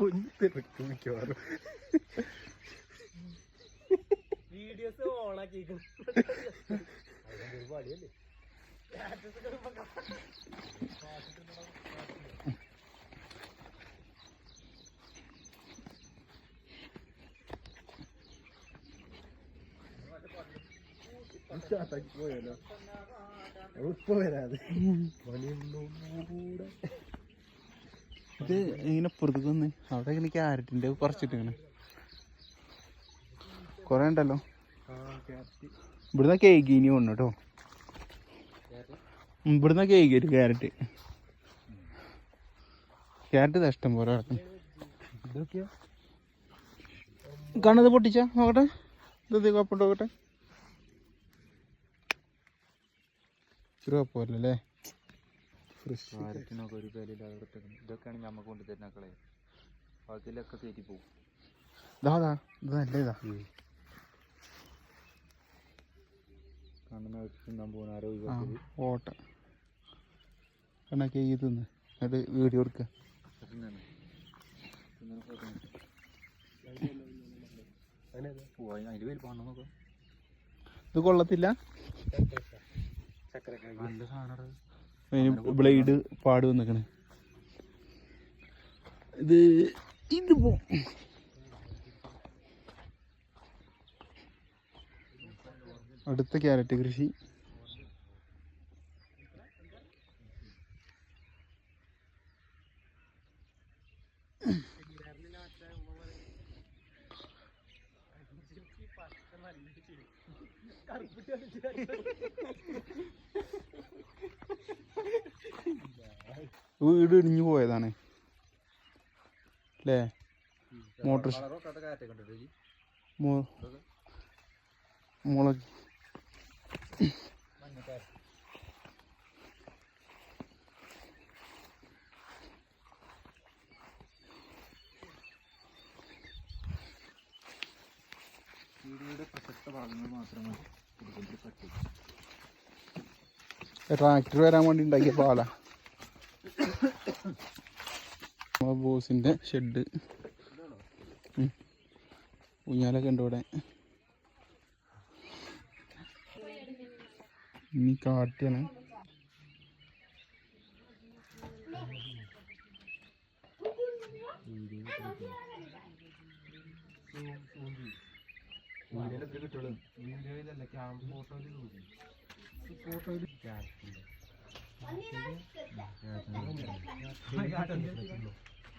പൊഞ്ഞിത്തിറക്കും മിക്കവാറും. വീഡിയോസ് ഓണാക്കി സ്റ്റാർട്ടാക്കി പോയാലോ ഇപ്പൊ വരാതെ. പണിയൊന്നുകൂടെ ഇത് ഇങ്ങനെ പുറത്തേക്ക് അവിടെ ഇങ്ങനെ ക്യാരറ്റിന്റെ പറിച്ചിട്ടിങ്ങനെ. കൊറേ ഉണ്ടല്ലോ. ഇവിടുന്ന് കേക്ക് ഇനി വന്നു കേട്ടോ ഇവിടുന്ന് കേക്ക് ഒരു ക്യാരറ്റ് ക്യാരറ്റ് ഇഷ്ടം പോലെ കണ്ണത് പൊട്ടിച്ച? നോക്കട്ടെ. ഇത് കപ്പിട്ട് നോക്കട്ടെ. ഇച്ചിരി കുഴപ്പമില്ലല്ലേ ഒരു വിലയില്ലാതെ കിടക്കുന്നു ഇതൊക്കെയാണ് ഞമ്മക്ക് കൊണ്ട് തരുന്ന കളയെ അതിലൊക്കെ കയറ്റി പോകും ഇതാ ഇതാ തിന്നാൻ പോകുന്ന ആരോ ഓട്ട തിന്ന്. എന്നിട്ട് വീഡിയോ എടുക്കുക അതിന്റെ പേര് നോക്കാം. ഇത് കൊള്ളത്തില്ല. നല്ല സാധനം അതിന് ബ്ലേഡ് പാട് വന്നിക്കണേ. ഇത് ഇത് പോ അടുത്ത ക്യാരറ്റ് കൃഷി. വീട് ഇടിഞ്ഞു പോയതാണ്. അല്ലേ മോട്ടർ മുളക് ട്രാക്ടർ വരാൻ വേണ്ടി ഉണ്ടാക്കിയ പാല ബോസിന്റെ ഷെഡ്. ഊഞ്ഞാലൊക്കെ ഉണ്ട് ഇവിടെ. ഇനി കാട്ടിയാണ്. ഫോട്ടോ